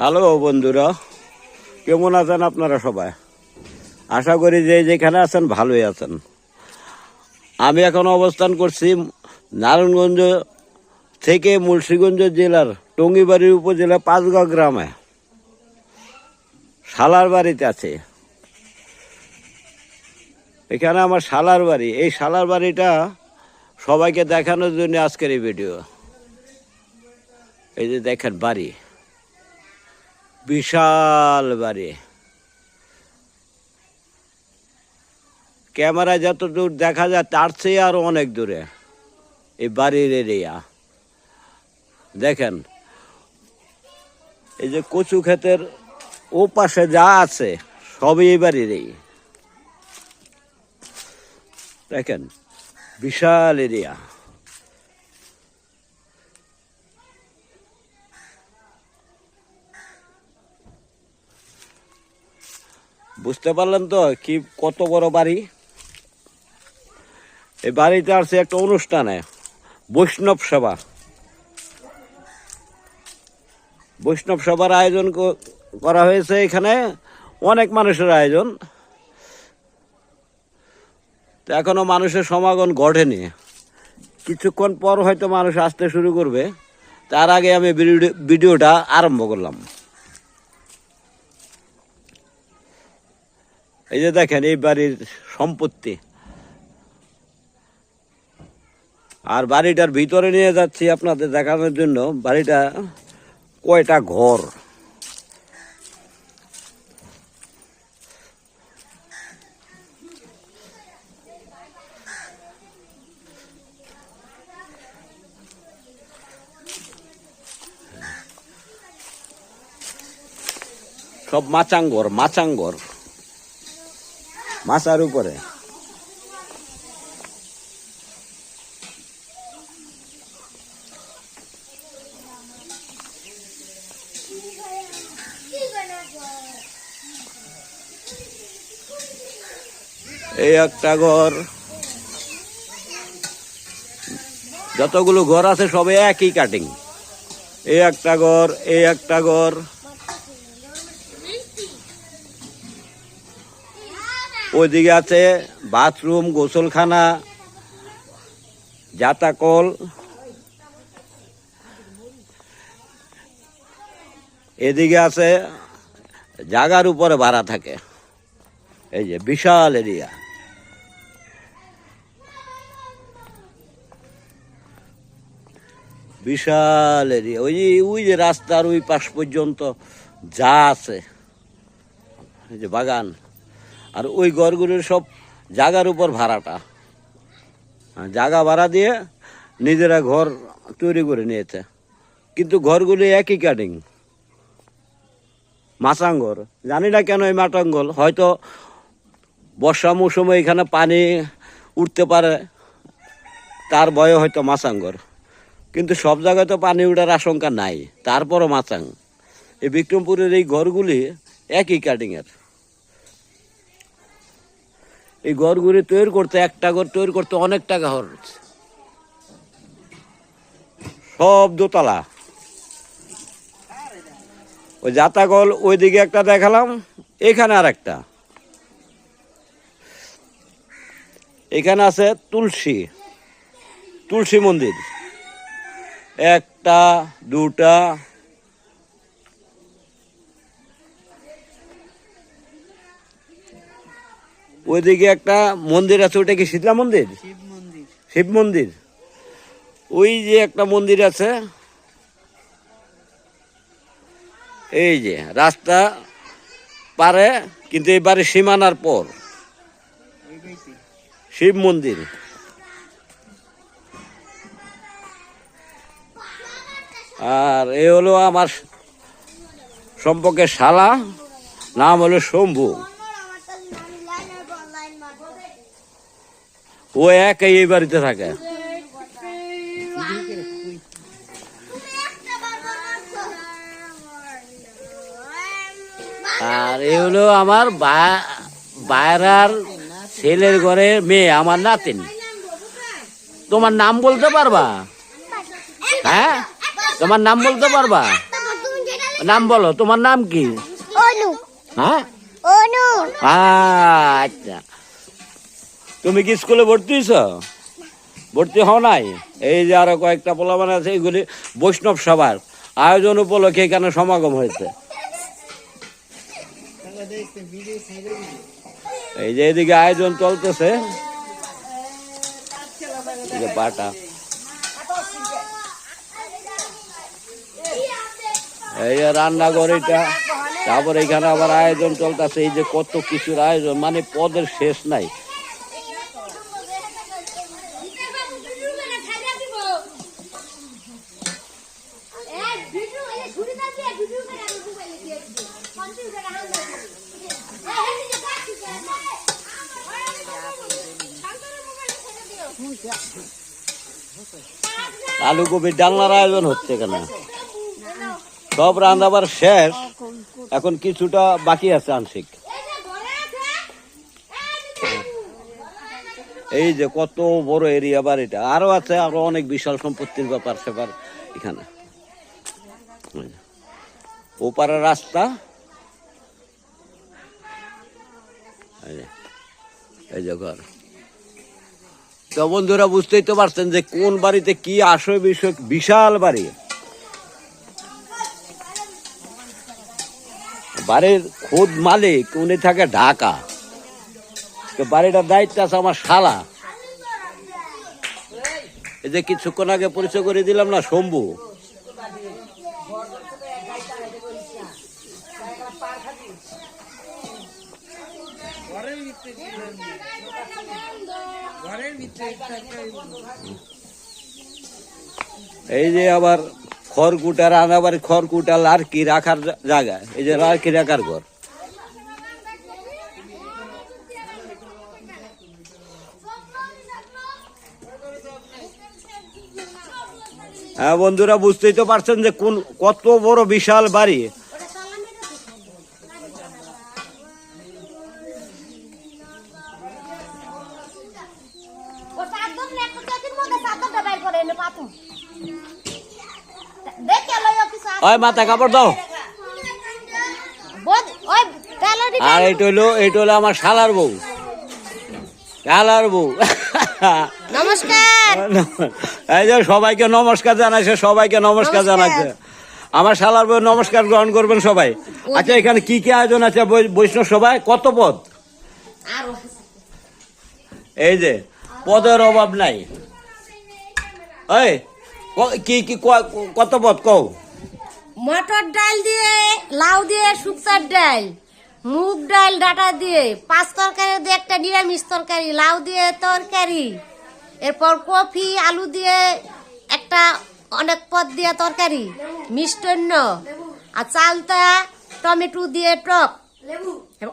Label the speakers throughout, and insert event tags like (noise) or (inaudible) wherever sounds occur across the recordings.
Speaker 1: Hello বন্ধুরা, কেমন আছেন আপনারা সবাই? আশা করি যে যেখানে আছেন ভালোই আছেন। আমি এখন অবস্থান করছি নারায়ণগঞ্জ থেকে মুন্সিগঞ্জ জেলার টঙ্গিবাড়ি উপজেলা পাঁচগাঁও গ্রামে। শালার বাড়িতে আছে। এখানে আমার শালার বাড়ি। এই শালার বাড়িটা সবাইকে দেখানোর জন্য আজকের এই ভিডিও। এই যে দেখেন বাড়ি। বিশাল বাড়ি। ক্যামেরায় যত দূর দেখা যায়, তার চেয়ে আরও অনেক দূরে এই বাড়ির এরিয়া দেখেন, এই যে কচু ক্ষেতের ও পাশে যা আছে, সবই এই বাড়িরই দেখেন, বিশাল এরিয়া বুঝতে পারলেন তো কি, কত বড় বাড়ি? এই বাড়িতে আসছে একটা অনুষ্ঠানে, বৈষ্ণব সভা। বৈষ্ণব সভার আয়োজন করা হয়েছে এখানে, অনেক মানুষের আয়োজন। এখনও মানুষের সমাগম ঘটেনি। কিছুক্ষণ পর হয়তো মানুষ আসতে শুরু করবে। তার আগে আমি ভিডিও- ভিডিওটা আরম্ভ করলাম। এই যে দেখেন, এই বাড়ির সম্পত্তি। আর বাড়িটার ভিতরে নিয়ে যাচ্ছি আপনাদের দেখানোর জন্য। বাড়িটা কয়টা ঘর? সব মাচাঙ্গর মাচাঙ্গর। মাচার উপরে। এই একটা ঘর। যতগুলো ঘর আছে সবে একই কাটিং এই একটা ঘর, এই একটা ঘর। ওইদিকে আছে বাথরুম, গোসলখানা, জাতাকল। এদিকে আছে, জাগার উপরে ভাড়া থাকে। এই যে বিশাল এরিয়া। বিশাল এরিয়া। ওই যে ওই যে রাস্তার ওই পাশ পর্যন্ত যা আছে। এই যে বাগান। আর ওই ঘরগুলোর সব জাগার উপর ভাড়াটা। হ্যাঁ, জাগা ভাড়া দিয়ে নিজেরা ঘর তৈরি করে নিয়েছে। কিন্তু ঘরগুলি একই কাটিং। মাচাঙ্গর জানি না কেন এই মাটাঙ্গল হয়তো বর্ষা মৌসুমে এখানে পানি উঠতে পারে তার ভয়ে হয়তো মাচাঙ্গর কিন্তু সব জায়গায় তো পানি উঠার আশঙ্কা নাই তারপরও মাচাং এই বিক্রমপুরের এই ঘরগুলি একই কাটিংয়ের। এই ঘরগুলি তৈরি করতে, একটা ঘর তৈরি করতে অনেক টাকা খরচ। সব দোতলা। ওই জাতাগল ওইদিকে একটা দেখালাম, এখানে আর একটা এখানে আছে তুলসী তুলসী মন্দির। একটা, দুটা ওইদিকে একটা মন্দির আছে ওটা কি শীতলা মন্দির?
Speaker 2: শিব মন্দির।
Speaker 1: ওই যে একটা মন্দির আছে এই যে রাস্তা পারে কিন্তু এবারে সীমানার পর। শিব মন্দির। আর এ হলো আমার সম্পর্কে শালা নাম হলো শম্ভু। ও একাই এই বাড়িতে থাকে। আর এ হলো আমার বা- বাইরার ছেলের ঘরে মেয়ে আমার নাতিন। তোমার নাম বলতে পারবা? হ্যাঁ? তোমার নাম বলতে পারবা? নাম বলো তোমার নাম কি? হ্যাঁ? আচ্ছা। তুমি কি স্কুলে ভর্তি হয়েছ ভর্তি হও নাই? এই যে আরও কয়েকটা পোলাবান আছে এইগুলি বৈষ্ণব সভার আয়োজন উপলক্ষে এখানে সমাগম হয়েছে। এই যে এদিকে আয়োজন চলতেছে। বাটা এই রান্নাঘর তারপর এখানে আবার আয়োজন চলতেছে। এই যে কত কিছুর আয়োজন মানে পদের শেষ নাই। আলু কপির ডালনার আয়োজন হচ্ছে এখানে। সব রান্নাবার শেষ। এখন কিছুটা বাকি আছে আংশিক। এই যে কত বড় এরিয়া বাড়িটা আরও আছে, আরও অনেক বিশাল সম্পত্তির ব্যাপার সেবার এখানে। ওপারে রাস্তা। এই যে ঘর। তো বন্ধুরা বুঝতেই তো পারছেন যে কোন বাড়িতে কি আসয় বিষয় বিশাল বাড়ি। বাড়ির খোদ মালিক, উনি থাকে ঢাকা। তো বাড়িটার দায়িত্ব আছে আমার শালা। এই যে কিছুক্ষণ আগে পরিচয় করে দিলাম না, শম্ভু।
Speaker 2: ঘরের ভিতরে একটা একটা
Speaker 1: এই যে আবার খড়কুটা রান্নাবার খড়কুটা লার্কি রাখার জায়গা। এই যে লার্কি রাখার ঘর। হ্যাঁ বন্ধুরা, বুঝতেই তো পারছেন যে কোন, কত বড় বিশাল বাড়ি
Speaker 3: ও সাতজন না একটা কেজির মধ্যে সাতটা বাইর করে এনে পাতুম দেখে লইও কিছু
Speaker 1: ওই মাথা কাপড় দাও। আর এইটা হলো এইটা হলো আমার শালার বউ। শালার বউ।
Speaker 3: নমস্কার। (laughs)
Speaker 1: এই যে সবাইকে নমস্কার জানাইছে সবাইকে নমস্কার। জানাইছে। আমার শালার বউ নমস্কার গ্রহণ করবেন সবাই। আচ্ছা এখানে কি কি আয়োজন আছে বৈষ্ণব সবাই কত পদ? এই যে পদের অভাব নাই। এই ক- কি কত পদ কও?
Speaker 3: মটর ডাল দিয়ে লাউ দিয়ে শুকতার ডাল মুগ ডাল ডাটা দিয়ে পাঁচ তরকারি দিয়ে একটা নিরামিষ তরকারি লাউ দিয়ে তরকারি এরপর কফি আলু দিয়ে একটা অনেক পদ দিয়ে তরকারি মিষ্টান্ন আর চালতা টমেটো দিয়ে টক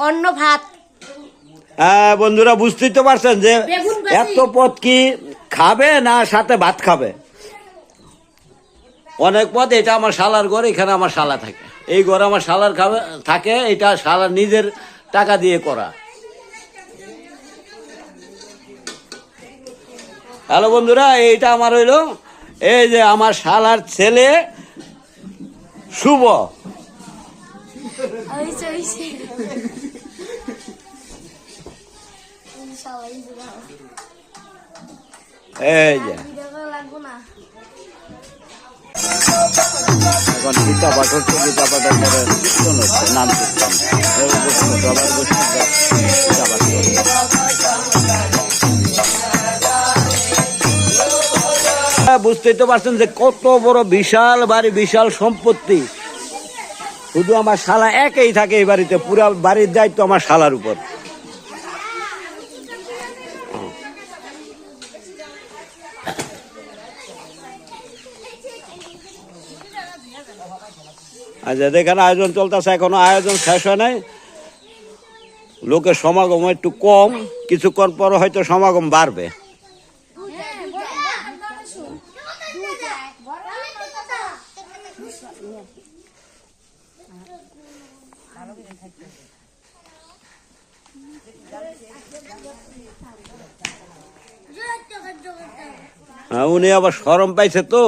Speaker 3: অন্য ভাত।
Speaker 1: হ্যাঁ বন্ধুরা বুঝতেই তো পারছেন যে এত পদ কি খাবে না সাথে ভাত খাবে? অনেক পথ এটা আমার শালার ঘর এখানে আমার শালা থাকে। এই ঘরে আমার শালার খাবে থাকে এটা শালার নিজের টাকা দিয়ে করা। হ্যালো বন্ধুরা এইটা আমার হইল এই যে আমার শালার ছেলে শুভ। এই যে এখন গীতা পাঠ হচ্ছে গীতা পাঠের পরে কীর্তন হচ্ছে নাম কীর্তন এর বৈষ্ণব গীতা পাঠ হ্যাঁ, বুঝতেই তো পারছেন যে কত বড় বিশাল বাড়ি বিশাল সম্পত্তি। শুধু আমার শালা একেই থাকে এই বাড়িতে পুরা বাড়ির দায়িত্ব আমার শালার উপর। আচ্ছা এখানে আয়োজন চলতেছে এখনও আয়োজন শেষ হয় নাই। লোকের সমাগম একটু কম কিছুক্ষণ পর হয়তো সমাগম বাড়বে। হ্যাঁ, উনি আবার সরম পাইছে তো।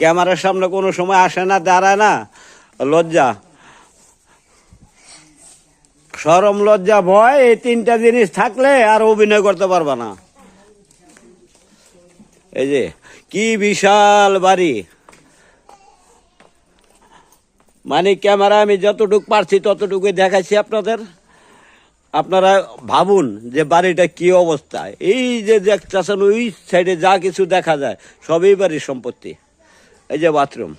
Speaker 1: ক্যামেরার সামনে কোনো সময় আসে না দাঁড়ায় না। লজ্জা। সরম, লজ্জা, ভয়, এই তিনটা জিনিস থাকলে আর অভিনয় করতে পারবা না। এই যে, কি বিশাল বাড়ি। মানে ক্যামেরা আমি যতটুকু পারছি ততটুকুই দেখাচ্ছি আপনাদের। আপনারা ভাবুন যে বাড়িটা কি অবস্থা। এই যে দেখতেছেন, ওই সাইডে যা কিছু দেখা যায়, সবই বাড়ির সম্পত্তি। এই যে বাথরুম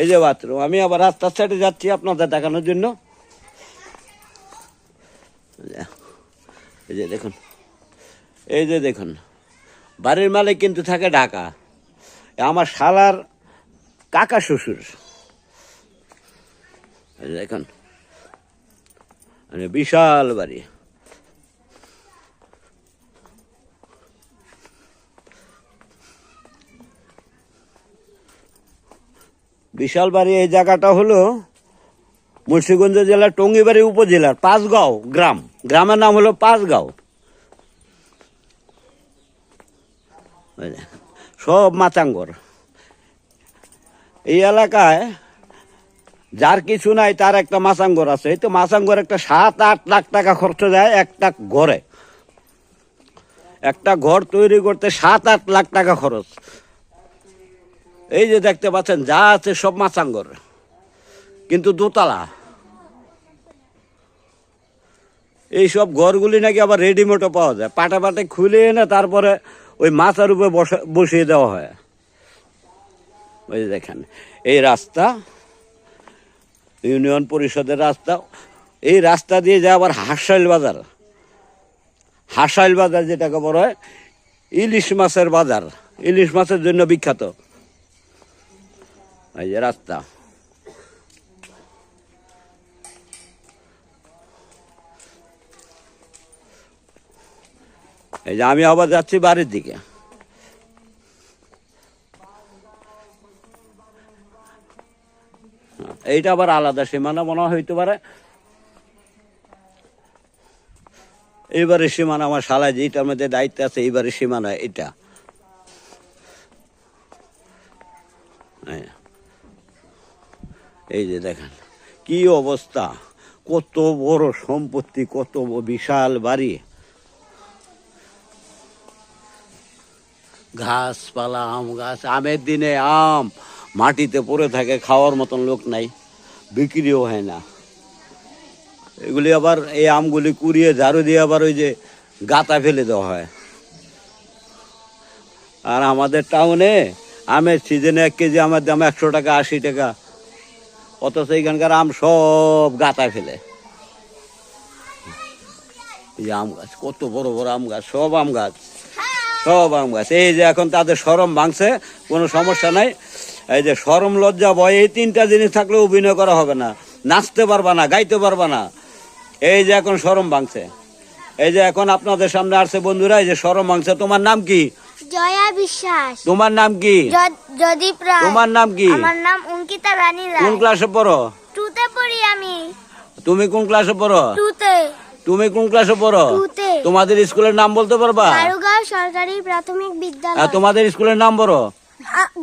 Speaker 1: এই যে বাথরুম আমি আবার রাস্তার সাইডে যাচ্ছি আপনাদের দেখানোর জন্য। এই যে দেখুন। এই যে দেখুন, বাড়ির মালিক কিন্তু থাকে ঢাকা। আমার শালার কাকা শ্বশুর। দেখুন মানে বিশাল বাড়ি। বিশাল বাড়ি এই জায়গাটা হলো মুন্সিগঞ্জ জেলার টঙ্গিবাড়ি উপজেলার পাঁচগাঁও গ্রাম। গ্রামের নাম হলো পাঁচগাঁও। সব মাচাঙ্গর। এই এলাকায় যার কিছু নাই, তার একটা মাসাঙ্গর আছে। এই তো মাসাঙ্গর একটা সাত, আট লাখ টাকা খরচ যায় একটা ঘরে। একটা ঘর তৈরি করতে সাত, আট লাখ টাকা খরচ। এই যে দেখতে পাচ্ছেন, যা আছে সব মাসাঙ্গর কিন্তু দোতলা। এই সব ঘরগুলি নাকি আবার রেডিমেডও পাওয়া যায়। পাটা পাটে খুলে এনে তারপরে ওই মাথার উপরে বসা, বসিয়ে দেওয়া হয়। ওই দেখেন, এই রাস্তা, ইউনিয়ন পরিষদের রাস্তা, এই রাস্তা দিয়ে যায় আবার হাসাইল বাজার। হাসাইল বাজার যেটাকে বলা হয় ইলিশ মাছের বাজার। ইলিশ মাছের জন্য বিখ্যাত। এই যে রাস্তা এই যে আমি আবার যাচ্ছি বাড়ির দিকে। এইটা আবার আলাদা সীমানা, মনে হয় হইতে পারে। এইবারের সীমানা আমার শালায় যেটার মধ্যে দায়িত্ব আছে, এইবারের সীমানা এটা। এই- এই যে দেখেন, কি অবস্থা? কত বড় সম্পত্তি, কত বিশাল বাড়ি। ঘাসপালা আম গাছ, আমের দিনে আম মাটিতে পড়ে থাকে, খাওয়ার মতন লোক নাই, বিক্রিও হয় না। এগুলি আবার এই আমগুলি কুড়িয়ে ঝাড়ু দিয়ে আবার ওই যে গাতা ফেলে দেওয়া হয়। আর আমাদের টাউনে আমের সিজনে এক কেজি আমার দাম একশো টাকা, আশি টাকা অথচ এখানকার আম সব গাতা ফেলে। এই আম গাছ, কত বড় বড় আম গাছ, সব আম গাছ, সব আম গাছ। এই যে এখন তাদের সরম ভাঙছে, কোনো সমস্যা নাই। এই যে সরম লজ্জা, ভয়, এই তিনটা জিনিস থাকলে অভিনয় করা হবে না। নাচতে পারবা না, গাইতে পারবা না। এই যে এখন সরম ভাঙছে। এই যে এখন আপনাদের সামনে আসছে বন্ধুরা, এই যে সরম ভাঙছে। তোমার নাম কি?
Speaker 4: জয়া বিশ্বাস।
Speaker 1: তোমার নাম কি?
Speaker 4: যদীপ রায়।
Speaker 1: তোমার নাম কি?
Speaker 4: আমার নাম অঙ্কিতা রানী
Speaker 1: কোন ক্লাসে পড়ো?
Speaker 4: টুতে পড়ি আমি।
Speaker 1: তুমি কোন ক্লাসে পড়ো?
Speaker 4: টুতে।
Speaker 1: তুমি কোন ক্লাসে পড়ো?
Speaker 4: টুতে।
Speaker 1: তোমাদের স্কুলের নাম বলতে পারবা?
Speaker 4: গারুগাঁও সরকারি প্রাথমিক বিদ্যালয়।
Speaker 1: তোমাদের স্কুলের নাম বলো।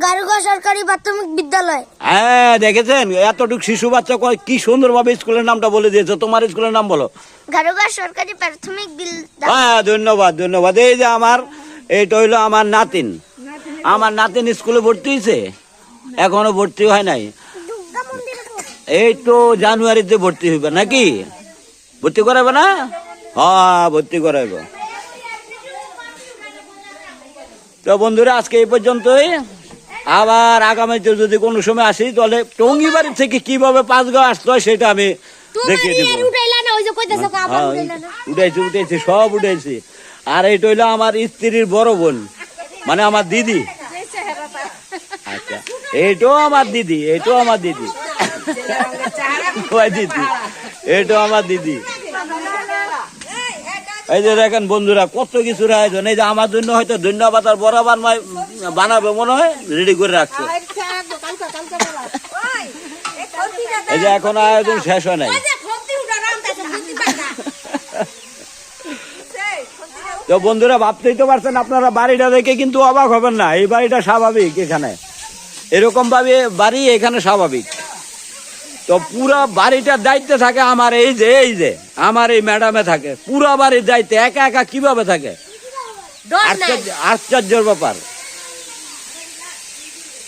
Speaker 4: গারুগাঁও সরকারি প্রাথমিক বিদ্যালয়।
Speaker 1: হ্যাঁ দেখেছেন? এতটুক শিশু বাচ্চা কয় কি সুন্দরভাবে স্কুলের নামটা বলে দিয়েছে। তোমার স্কুলের নাম বলো।
Speaker 4: গারুগাঁও সরকারি প্রাথমিক বিদ্যালয়।
Speaker 1: হ্যাঁ ধন্যবাদ ধন্যবাদ। এই যে আমার এইটা হইল আমার নাতিন। আমার নাতিন স্কুলে ভর্তি হয়েছে এখনও ভর্তি হয় নাই। এই তো জানুয়ারিতে ভর্তি হইবে নাকি? ভর্তি করাবে না? হ্যাঁ ভর্তি করাইব। তো বন্ধুরা আজকে এই পর্যন্তই। আবার আগামীতে যদি কোনো সময় আসি তাহলে টঙ্গিবাড়ি থেকে কীভাবে পাঁচগাঁও আসতে হয় সেটা আমি দেখিয়ে দিব।
Speaker 3: উঠাইলা না ওই যে কইতেছো আবার
Speaker 1: হ্যাঁ, উঠেছি উঠেছি সব উঠেছি আর এইটা হইল আমার স্ত্রীর বড় বোন। মানে আমার দিদি। আচ্ছা। এইটাও আমার দিদি এইটাও আমার দিদি। দিদি এইটাও আমার দিদি। এই যে দেখেন বন্ধুরা, কত কিছু আয়োজন এই যে আমার জন্য হয়তো ধন্যবাদ আর বরাবর বানাবে মনে হয় রেডি করে রাখছে। এই যে এখন আয়োজন শেষ হয় নাই। তো বন্ধুরা ভাবতেই তো পারছেন আপনারা বাড়িটা দেখে কিন্তু অবাক হবেন না। এই বাড়িটা স্বাভাবিক এখানে। এরকম ভাবে বাড়ি এখানে স্বাভাবিক। তো পুরা বাড়িটার দায়িত্বে থাকে আমার এই যে এই যে আমার এই ম্যাডামে থাকে। পুরা বাড়ির দায়িত্ব একা একা কীভাবে থাকে? আশ্চর্য আশ্চর্যের ব্যাপার।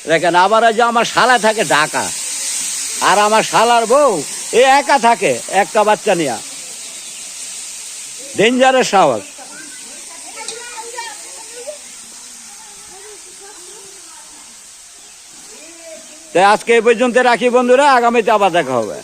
Speaker 1: দেখেন আবার ওই যে আমার শালা থাকে ঢাকা। আর আমার শালার বউ এ একা থাকে একটা বাচ্চা নিয়ে। ডেঞ্জারের সাহস তাই আজকে এই পর্যন্ত রাখি বন্ধুরা আগামীতে আবার দেখা হবে।